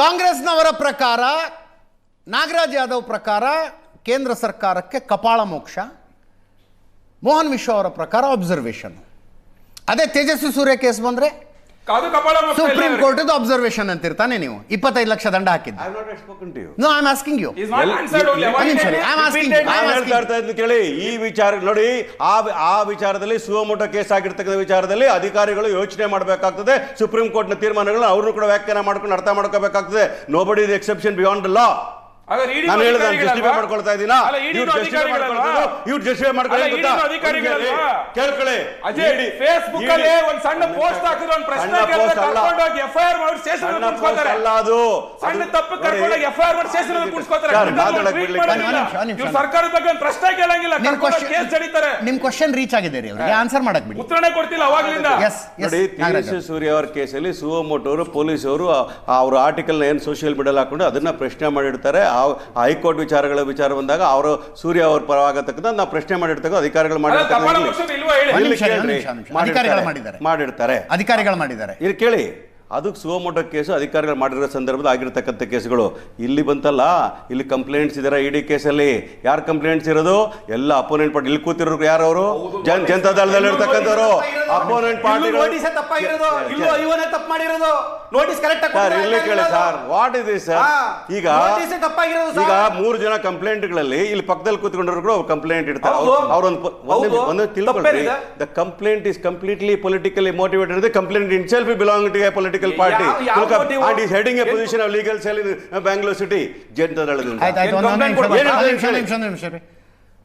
ಕಾಂಗ್ರೆಸ್ನವರ ಪ್ರಕಾರ, ನಾಗರಾಜ್ ಯಾದವ್ ಪ್ರಕಾರ ಕೇಂದ್ರ ಸರ್ಕಾರಕ್ಕೆ ಕಪಾಳ ಮೋಕ್ಷ, ಮೋಹನ್ ವಿಶ್ವ ಅವರ ಪ್ರಕಾರ ಅಬ್ಸರ್ವೇಷನ್ ಅದೇ ತೇಜಸ್ವಿ ಸೂರ್ಯ ಕೇಸ್ ಬಂದ್ರೆ ಕಪಾಳ ಸುಪ್ರೀಂ. ಕೋರ್ಟ್ ಅಬ್ಸರ್ವೇಷನ್ ಅಂತಿರ್ತಾನೆ ನೀವು. ಇಪ್ಪತ್ತೈದು ಲಕ್ಷ ದಂಡ ಹಾಕಿದ್ದು. No I am asking you ಕೇಳಿ ಈ ವಿಚಾರ ನೋಡಿ ಆ ಆ ವಿಚಾರದಲ್ಲಿ ಸುವಮೋಟ ಕೇಸ್ ಆಗಿರ್ತಕ್ಕಂಥ ವಿಚಾರದಲ್ಲಿ ಅಧಿಕಾರಿಗಳು ಯೋಚನೆ ಮಾಡಬೇಕಾಗ್ತದೆ. ಸುಪ್ರೀಂ ಕೋರ್ಟ್ನ ತೀರ್ಮಾನಗಳನ್ನ ಅವರು ಕೂಡ ವ್ಯಾಖ್ಯಾನ ಮಾಡ್ಕೊಂಡು ಅರ್ಥ ಮಾಡ್ಕೋಬೇಕಾಗ್ತದೆ. Nobody is exception beyond law ನಾನು ಹೇಳಿದ ಅಧಿಕಾರಿಗಳಲ್ವಾ? ಜಸ್ಟಿಫೈ ಮಾಡ್ಕೊಳ್ತಾ ಇದ್ದೀನಾ ಅಲ್ಲ, ED ಇವ್ರು ಜಸ್ಟಿಫೈ ಅಧಿಕಾರಿಗಳಲ್ವಾ? ಮಾಡ್ಕೊಳ್ತಾರೆ ಇವ್ರು ಜಸ್ಟಿಫೈ ಮಾಡ್ಕೊಳ್ಳಿ ಅಲ್ಲ, ಗೊತ್ತಾ? ED ಅಧಿಕಾರಿಗಳಲ್ವಾ? ಕೇಳ್ಕೊಳ್ಳಿ ಅಜಯ್ ಫೇಸ್ಬುಕ್ ಅಲ್ಲಿ ED ಒಂದ್ ಸಣ್ಣ ಪೋಸ್ಟ್ ಹಾಕಿದ್ರು ಒಂದ್ ಪ್ರಶ್ನೆ ಕೇಳಿದ್ರೆ. ಕರ್ಕೊಂಡು ಹೋಗಿ ಎಫ್ಐಆರ್ ಮಾಡಿ ಸ್ಟೇಷನ್ ಸಣ್ಣ ಅಲ್ಲ ಅದು ಸಣ್ಣ ತಪ್ಪು ನೋಡಿ, ಕರ್ಕೊಂಡು ಹೋಗಿ ಎಫ್ಐಆರ್ ಮಾಡಿ ಸ್ಟೇಷನ್ ಕೂರಿಸ್ಕೊತಾರೆ ಸರ್, ಇದನ್ನ ಮಾತಾಡಕ್ treat ಬಿಡ್ಲಿಕ್ಕೆ ಮಾಡೋದಿಲ್ಲ. ಒಂದ್ ನಿಮಿಷ, ಒಂದ್ ನಿಮಿಷ. ಇವ್ರು ಸರ್ಕಾರದ ಬಗ್ಗೆ ಒಂದ್ ಪ್ರಶ್ನೆ ಕೇಳಂಗಿಲ್ಲ ಕರ್ಕೊಂಡು ಕೇಸ್ ಜಡಿತಾರೆ ನಿಮ್ ಕ್ವಶನ್ ರೀಚ್ ಆಗಿದೆ ರೀ ಅವ್ರಿಗೆ ಆನ್ಸರ್ ಮಾಡಕ್ ಬಿಡಿ ಉತ್ತರನೇ ಕೊಡ್ತಿಲ್ಲ ಅವಾಗ್ಲಿಂದ ನೋಡಿ ಸೂರ್ಯ ಅವರ ಕೇಸಲ್ಲಿ ಸುವಮೋಟ್ ಅವರು ಪೊಲೀಸ್ ಅವರು ಅವ್ರ ಆರ್ಟಿಕಲ್ ಏನ್ ಸೋಷಿಯಲ್ ಮೀಡಿಯಲ್ಲಿ ಹಾಕೊಂಡು ಅದನ್ನ ಪ್ರಶ್ನೆ ಮಾಡಿರ್ತಾರೆ ಆ ಹೈಕೋರ್ಟ್ ವಿಚಾರಗಳ ವಿಚಾರ ಬಂದಾಗ ಅವರು ಸೂರ್ಯ ಅವ್ರ ಪರವಾಗತಕ್ಕಂಥ ನಾವು ಪ್ರಶ್ನೆ ಮಾಡಿರ್ತಕ್ಕ ಅಧಿಕಾರಿಗಳು ಮಾಡಿರ್ತಕ್ಕಂಥ ಮಾಡಿರ್ತಾರೆ. ಮಾಡಿದ್ದಾರೆ. ಮಾಡಿರ್ತಾರೆ. ಅಧಿಕಾರಿಗಳು ಮಾಡಿದ್ದಾರೆ. ಇಲ್ಲಿ ಕೇಳಿ ಅದು ಸುವಮೋಟೋ ಕೇಸು ಅಧಿಕಾರಿಗಳು ಮಾಡಿರೋ ಸಂದರ್ಭದಲ್ಲಿ ಆಗಿರ್ತಕ್ಕಂಥ ಕೇಸುಗಳು. ಇಲ್ಲಿ ಬಂತಲ್ಲ ಇಲ್ಲಿ ಕಂಪ್ಲೇಂಟ್ಸ್ ಇದಾರೆ ಇಡಿ ಕೇಸಲ್ಲಿ. ಯಾರು ಕಂಪ್ಲೇಂಟ್ಸ್ ಇರೋದು? ಎಲ್ಲ ಅಪೋನೆಂಟ್ ಪಾರ್ಟಿ ಇಲ್ಲಿ ಕೂತಿರೋರು ಯಾರು ಅವರು? ಜನ್ ಜನತಾ ದಳದಲ್ಲಿ ಇರ್ತಕ್ಕಂಥವ್ರು ಅಪೋನೆಂಟ್ ಪಾರ್ಟಿ ನೋಟಿಸ್ ತಪ್ಪಾಗಿರೋದು. ಇಲ್ಲೋ ಇವನೇ ತಪ್ಪು ಮಾಡಿರೋದು. ನೋಟಿಸ್ ಕರೆಕ್ಟ್ ಸರ್ ಇಲ್ಲಿ ಕೇಳಿ sir what is this sir ಈಗ ನೋಟಿಸ್ ತಪ್ಪಾಗಿರೋದು ಈಗ ಸರ್ ಮೂರು ಜನ ಕಂಪ್ಲೇಂಟ್ಗಳಲ್ಲಿ ಇಲ್ಲಿ ಪಕ್ಕದಲ್ಲಿ ಕೂತ್ಕೊಂಡ್ರು ಕೂಡ ಕಂಪ್ಲೇಂಟ್ ಇಡ್ತಾರೆ. ಹೌದು. ಒಂದು ತಿಳ್ಕೊಳ್ರಿ. The complaint is completely politically motivated ಇದೆ complaint in self belong to a political party? And is heading a position of legal cell in Bangalore city Janata ದಳದಿಂದ ಆಯ್ತು ಆಯ್ತು ಏನ್ ಒಂದು ನಿಮಿಷ ಕೊಡ್ಬೇಕು? ಒಂದು ಏನ್ ನಿಮಿಷ ನಿಮಿಷ ಒಂದು ನಿಮಿಷ ರೀ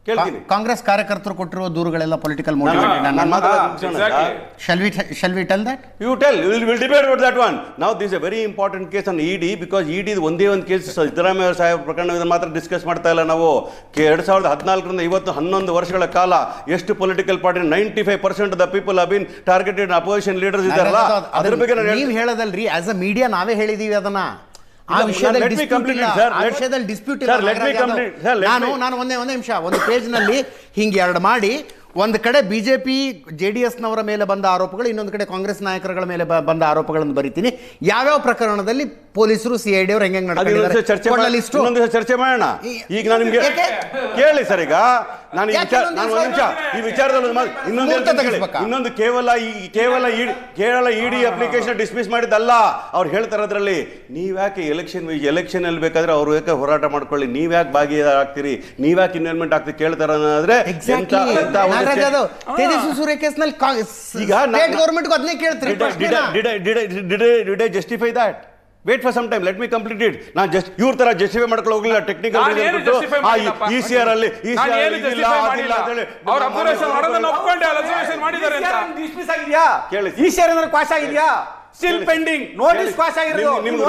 ಕೇಳ್ತೀನಿ. ಕಾಂಗ್ರೆಸ್ ಕಾರ್ಯಕರ್ತರು ಕೊಟ್ಟಿರುವ ದೂರುಗಳೆಲ್ಲ ಪೊಲಿಟಿಕಲ್ ಮೋಟಿವೇಟೆಡ್ ನಾನು shall we shall we tell that you tell will will debate about that one ನಾವು this a very important case on ED because ED ಒಂದೇ ಒಂದು ಕೇಸ್ ಸಿದ್ದರಾಮಯ್ಯ ಸಾಹೇಬ್ ಪ್ರಕರಣ ಮಾತ್ರ ಡಿಸ್ಕಸ್ ಮಾಡ್ತಾ ಇಲ್ಲ ನಾವು. ಎರಡ್ ಸಾವಿರದ ಹದಿನಾಲ್ಕರಿಂದ ಇವತ್ತು ಹನ್ನೊಂದು ವರ್ಷಗಳ ಕಾಲ ಎಷ್ಟು political party ninety five percent the people have been targeted opposition leaders ಇದ್ದಾರಲ್ಲ? ಅದ್ರ ಬಗ್ಗೆ ನಾನು ನೀವು. ಹೇಳದಲ್ರಿ ಆಸ್ ಅ ಮೀಡಿಯಾ ನಾವೇ ಹೇಳಿದೀವಿ ಅದನ್ನ. ಆ ವಿಷಯದಲ್ಲಿ ವಿಷಯದಲ್ಲಿ ಡಿಸ್ಪ್ಯೂಟ್ ನಾನು ನಾನು ಒಂದೇ ಒಂದೇ ನಿಮಿಷ ಒಂದು ಪೇಜ್ನಲ್ಲಿ ಹಿಂಗೆ ಎರಡು ಮಾಡಿ. ಒಂದು ಕಡೆ ಬಿಜೆಪಿ ಜೆ ಡಿ ಎಸ್ನವರ ಮೇಲೆ ಬಂದ ಆರೋಪಗಳು ಇನ್ನೊಂದು ಕಡೆ ಕಾಂಗ್ರೆಸ್ ನಾಯಕರುಗಳ ಮೇಲೆ ಬ- ಬಂದ ಆರೋಪಗಳನ್ನು ಬರಿತೀನಿ. ಯಾವ್ಯಾವ ಪ್ರಕರಣದಲ್ಲಿ ಪೊಲೀಸರು ಸಿ ಐ ಡಿ ಅವ್ರು ಹೆಂಗೆ ಚರ್ಚೆ ಮಾಡೋಣ. ಈಗ ನಾನು ನಿಮಗೆ? ಕೇಳಿ ಸರ್ ಈಗ ನಾನು ಈ ಯಾಕೆ ವಿಚಾರ ನಾನು ಒಂದು ನಿಮಿಷ. ಈ ವಿಚಾರದಲ್ಲಿ ಇನ್ನೊಂದು? ಇನ್ನೊಂದು ಕೇವಲ ಈ ಕೇವಲ ಇಡಿ ಕೇವಲ ಇಡಿ ಅಪ್ಲಿಕೇಶನ್ ಡಿಸ್ಮಿಸ್ ಮಾಡಿದ್ದಲ್ಲ. ಅವ್ರು ಹೇಳ್ತಾರೆ ಅದರಲ್ಲಿ ನೀವ್ಯಾಕೆ ಎಲೆಕ್ಷನ್ ಎಲೆಕ್ಷನ್ ಅಲ್ಲಿ ಬೇಕಾದ್ರೆ ಅವ್ರು ಯಾಕೆ ಹೋರಾಟ ಮಾಡ್ಕೊಳ್ಳಿ? ನೀವ್ಯಾಕೆ ಭಾಗಿಯಾಗ್ತೀರಿ ನೀವ್ಯಾಕೆ ಇನ್ವೆಲ್ಮೆಂಟ್ ಆಗ್ತೀರಿ? ಕೇಳ್ತಾರ ಕೇಸ್ನಲ್ಲಿ ಈಗ ಗೌರ್ಮೆಂಟ್ಗೂ ಅದನ್ನೇ ಕೇಳ್ತೀರಿ I- did I- wait for some time let me complete it ನಾನು ಜಸ್ಟ್ ಇವ್ರ ತರ ಜಸ್ಟಿಫೈ ಮಾಡ್ಕೊಳ್ಳೋ ಹೋಗಲಿಲ್ಲ ಟೆಕ್ನಿಕಲ್. ಇ ಸಿ ಆರ್ ಅಲ್ಲಿ ಇ ಸಿ ನಾನು ಆರ್ ಏನು ಇದಿಲ್ಲ justify ಅದಿಲ್ಲ ಮಾಡಿಲ್ಲ. ಅಂತೇಳಿ ಅವ್ರ observation ಮಾಡೋದನ್ನ ಒಪ್ಕೊಂಡೆ ಅಬ್ಸರ್ವೇಷನ್ ಮಾಡಿದ್ದಾರೆ ಅಂತ ಡಿಸ್ಮಿಸ್ ಆಗಿದ್ಯಾ ಕೇಳಿ. ಈ ಶೇರ್ ಅಂದ್ರೆ ಕ್ವಾಶ್ ಆಗಿದ್ಯಾ ಸ್ಟಿಲ್. ಪೆಂಡಿಂಗ್ ನೋಟಿಸ್ ಪಾಸ್ ಆಗಿರೋದು. ನಿಮ್ಗೆ-.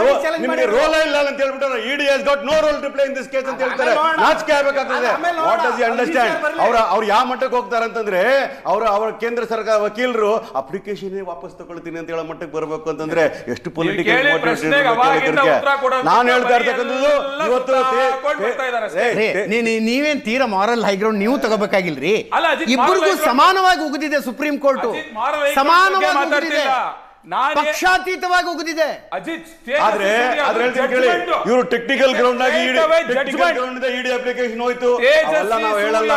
ರೋಲ ಇಲ್ಲ ಅಂತ ಹೇಳ್ಬಿಟ್ಟು ED has got no role to play in this case ಅಂತ ಹೇಳ್ತಾರೆ. ನಾಚಿಕೆ ಆಗ್ಬೇಕಾಗ್ತದೆ. What does you understand. ಅವ್ರ ಅವ್ರು ಯಾವ ಮಟ್ಟಕ್ಕೆ ಹೋಗ್ತಾರೆ ಅಂತಂದ್ರೆ ಅವ್ರ ಅವರ ಕೇಂದ್ರ ಸರ್ಕಾರ ವಕೀಲರು ಅಪ್ಲಿಕೇಶನ್ ವಾಪಸ್ ತಗೊಳ್ತೀನಿ ಅಂತ ಹೇಳೋ ಮಟ್ಟಕ್ಕೆ ಬರಬೇಕು ಅಂತಂದ್ರೆ ಎಷ್ಟು ಪೊಲಿಟಿಕಲ್ ನಾನು ಹೇಳ್ತಾ ಇರ್ತಕ್ಕಂಥದ್ದು ಇವತ್ತು ನೀವೇನ್ ತೀರಾ ಮಾರಲ್ ಹೈಗ್ರೌಂಡ್ ನೀವು ತಗೋಬೇಕಾಗಿಲ್ರಿ? ಇಬ್ಬರಿಗೂ moral high ground- ಸಮಾನವಾಗಿ ಉಗಿದಿದೆ ಸುಪ್ರೀಂ ಕೋರ್ಟ್. ಸಮಾನವಾಗಿ ಉಗಿದಿದೆ. ಪಕ್ಷಾತೀತವಾಗಿ ಉಗಿದಿದೆ. ಅಜಿತ್ ಆದ್ರೆ ಆದ್ರೆ ಹೇಳ್ತೀನಿ ಕೇಳಿ. ಇವರು ಟೆಕ್ನಿಕಲ್ ಗ್ರೌಂಡ್ ಆಗಿ ED technical ground ED application ಹೋಯ್ತು. ಅವೆಲ್ಲ ನಾವು ಹೇಳಲ್ಲ.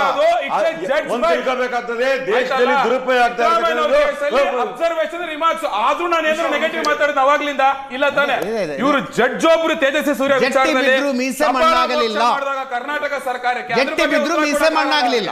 ಒಂದ್ ತಿಳ್ಕೊಬೇಕಾಗ್ತದೆ. ದೇಶದಲ್ಲಿ ದುರುಪಯೋಗ ಆಗ್ತಾ ಅಬ್ಸರ್ವೇಷನ್ ರಿಮಾರ್ಕ್ಸ್ ಆದ್ರೂ ನಾನು ಏನಾದ್ರು ನೆಗೆಟಿವ್ ಮಾತಾಡಿದ ಅವಾಗ್ಲಿಂದ? ಇಲ್ಲ ತಾನೆ. ಇವರು ಜಡ್ಜ್ ಒಬ್ರು ತೇಜಸ್ವಿ ಸೂರ್ಯ ವಿಚಾರದಲ್ಲಿ ಕರ್ನಾಟಕ ಸರ್ಕಾರಕ್ಕೆ ಮೀಸೆ. ಮಣ್ಣಾಗ್ಲಿಲ್ಲ.